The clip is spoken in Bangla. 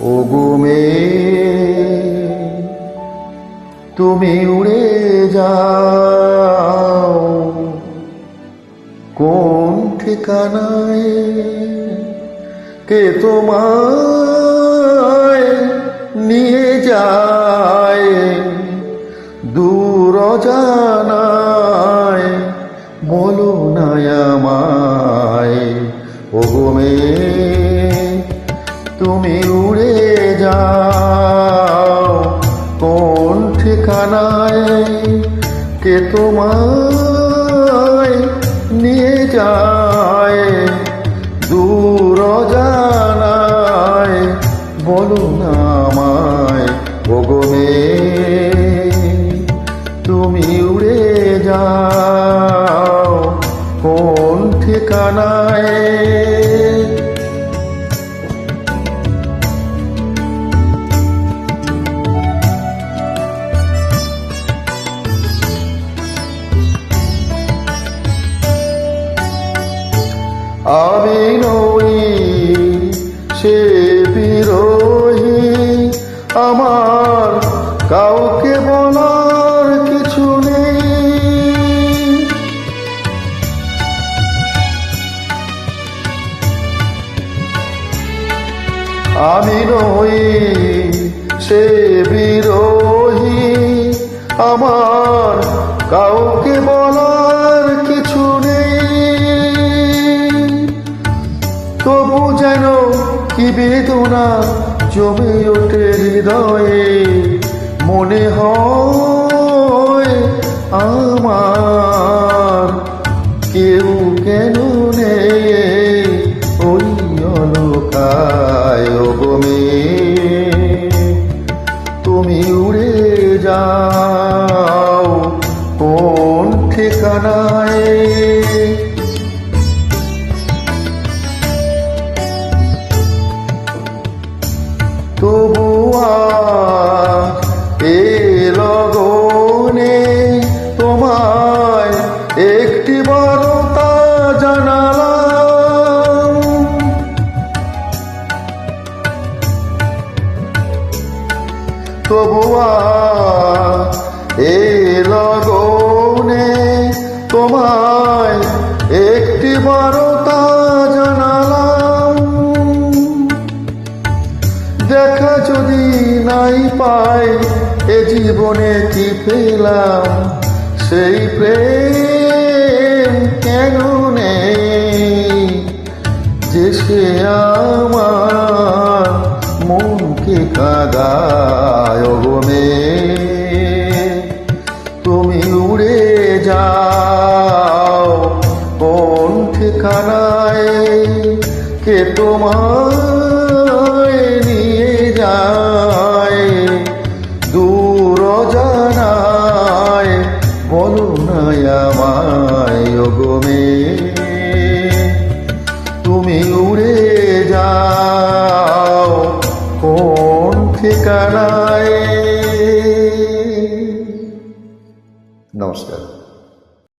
ও গুমে তুমি উড়ে যাও কোন ঠিকানায়? কে তোমায় নিয়ে যায়? দূর জানায় বলো না আমায়। ও গোমে তুমি উড়ে যাও। কোন ঠিকানায় কে তোমায় নিয়ে যায়? দূর জানায় বলো না আমায় মে, তুমি উড়ে যাও। ঠিকানায় আমি নই সে বিরোহী আমার কাউকে বলার আমি নই, সে বিরোহী। আমার কাউকে বলার কিছু নেই। তবু যেন কি বেদনা জমে ওঠে হৃদয়ে, মনে হয় আমার কেউ যাও কোন ঠিকানায় তবুয়া এ লগনে তোমায় একটি বারতা জানালাম। দেখা যদি নাই পাই, এ জীবনে কি পেলাম? সেই প্রেম কেন নেই? যে সে আমার মনকে কাদায় মে তুমি উড়ে যাও কোন ঠিকানায় কে তোমায় নিয়ে যায়। কোন ঠিকানায়। নমস্কার।